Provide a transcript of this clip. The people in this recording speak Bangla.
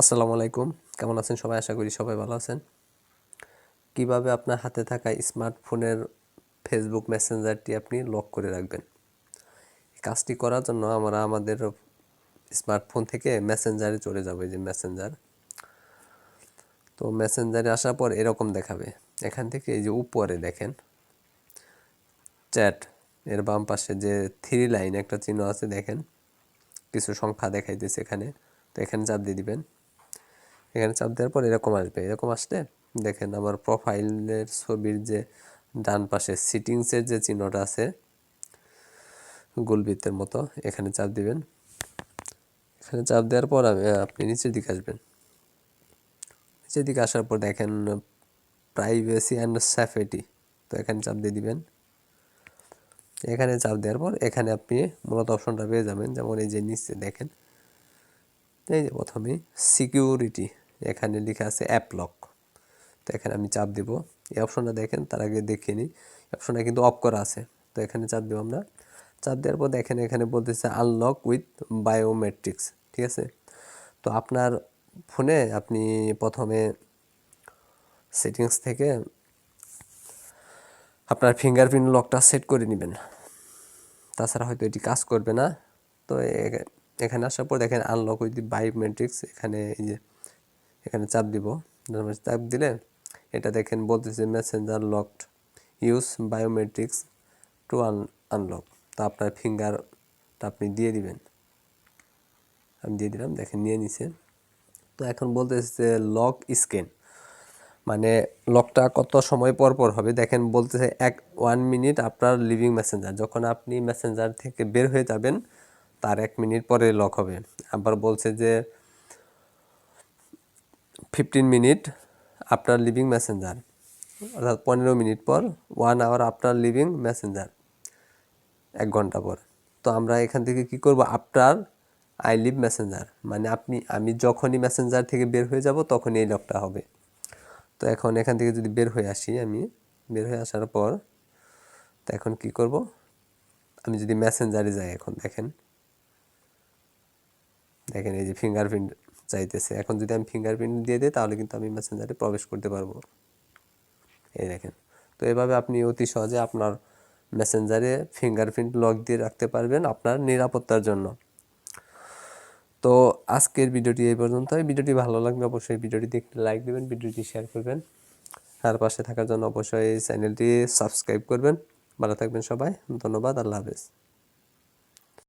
আসসালামু আলাইকুম। কেমন আছেন সবাই? আশা করি সবাই ভালো আছেন। কীভাবে আপনার হাতে থাকা স্মার্টফোনের ফেসবুক মেসেঞ্জারটি আপনি লক করে রাখবেন? কাজটি করার জন্য আমরা আমাদের স্মার্টফোন থেকে মেসেঞ্জারে চলে যাব যে মেসেঞ্জার তো মেসেঞ্জারে আসার পর এরকম দেখাবে। এখান থেকে এই যে উপরে দেখেন চ্যাট এর বাম পাশে যে থ্রি লাইন একটা চিহ্ন আছে, দেখেন। কিছু সংখ্যা দেখাইতেছে এখানে। তো এখানে চাপ দিয়ে দিবেন। এখানে চাপ দেওয়ার পর এরকম আসবে। এরকম আসলে দেখেন আমার প্রোফাইলের ছবির যে ডান পাশে সিটিংসের যে চিহ্নটা আছে গোলবৃত্তের মতো, এখানে চাপ দিবেন। এখানে চাপ দেওয়ার পর আপনি নিচের দিকে আসবেন। নিচের দিকে আসার পর দেখেন প্রাইভেসি অ্যান্ড সেফটি তো এখানে চাপ দিয়ে দিবেন। এখানে চাপ দেওয়ার পর এখানে আপনি মূলত অপশনটা পেয়ে যাবেন। যেমন এই যে নিচে দেখেন, এই যে প্রথমেই সিকিউরিটি এখানে লেখা আছে অ্যাপ লক তো এখানে আমি চাপ দিব। এই অপশনটা দেখেন, তার আগে দেখিয়ে নিই। অপশনটা কিন্তু অফ করা আছে। তো এখানে চাপ দেবো আমরা। চাপ দেওয়ার পর দেখেন এখানে বলতেছে আনলক উইথ বায়োমেট্রিক্স ঠিক আছে? তো আপনার ফোনে আপনি প্রথমে সেটিংস থেকে আপনার ফিঙ্গারপ্রিন্ট লকটা সেট করে নেবেন। তাছাড়া হয়তো এটি কাজ করবে না। তো এখানে আসার পর দেখেন আনলক উইথ বায়োমেট্রিক্স এখানে এই যে এখানে চাপ দিব। চাপ দিলে এটা দেখেন বলতেছে messenger locked use biometrics to un unlock তো আপনার ফিঙ্গারটা আপনি দিয়ে দিবেন। আমি দিয়ে দিলাম, দেখেন নিয়ে নিছে। তো এখন বলতেছে যে লক স্ক্যান মানে লকটা কত সময় পর পর হবে? দেখেন বলতেছে এক ওয়ান মিনিট আপনার লিভিং মেসেঞ্জার যখন আপনি মেসেঞ্জার থেকে বের হয়ে যাবেন, তার এক মিনিট পরে লক হবে। আবার বলছে যে fifteen minute after living messenger অর্থাৎ পনেরো মিনিট পর one hour after living messenger এক ঘণ্টা পর। তো আমরা এখান থেকে কি করব? আফটার আই লিভ মেসেঞ্জার মানে আপনি, আমি যখনই মেসেঞ্জার থেকে বের হয়ে যাব তখনই এই লকটা হবে। তো এখন এখান থেকে যদি বের হয়ে আসি আমি, বের হয়ে আসার পর, তো এখন কি করব? আমি যদি মেসেঞ্জারে যাই এখন, দেখেন। দেখেন এই যে ফিঙ্গারপ্রিন্ট চাইতেছে। এখন যদি আমি ফিঙ্গারপ্রিন্ট দিয়ে দিই, তাহলে কিন্তু আমি মেসেঞ্জারে প্রবেশ করতে পারব। এই দেখেন। তো এভাবে আপনি অতি সহজে আপনার মেসেঞ্জারে ফিঙ্গারপ্রিন্ট লক দিয়ে রাখতে পারবেন আপনার নিরাপত্তার জন্য। তো আজকের ভিডিওটি এই পর্যন্তই। ভিডিওটি ভালো লাগলে অবশ্যই ভিডিওটি দেখতে লাইক দেবেন, ভিডিওটি শেয়ার করবেন। আর পাশে থাকার জন্য অবশ্যই চ্যানেলটি সাবস্ক্রাইব করবেন। ভালো থাকবেন সবাই। ধন্যবাদ। আল্লাহ হাফেজ।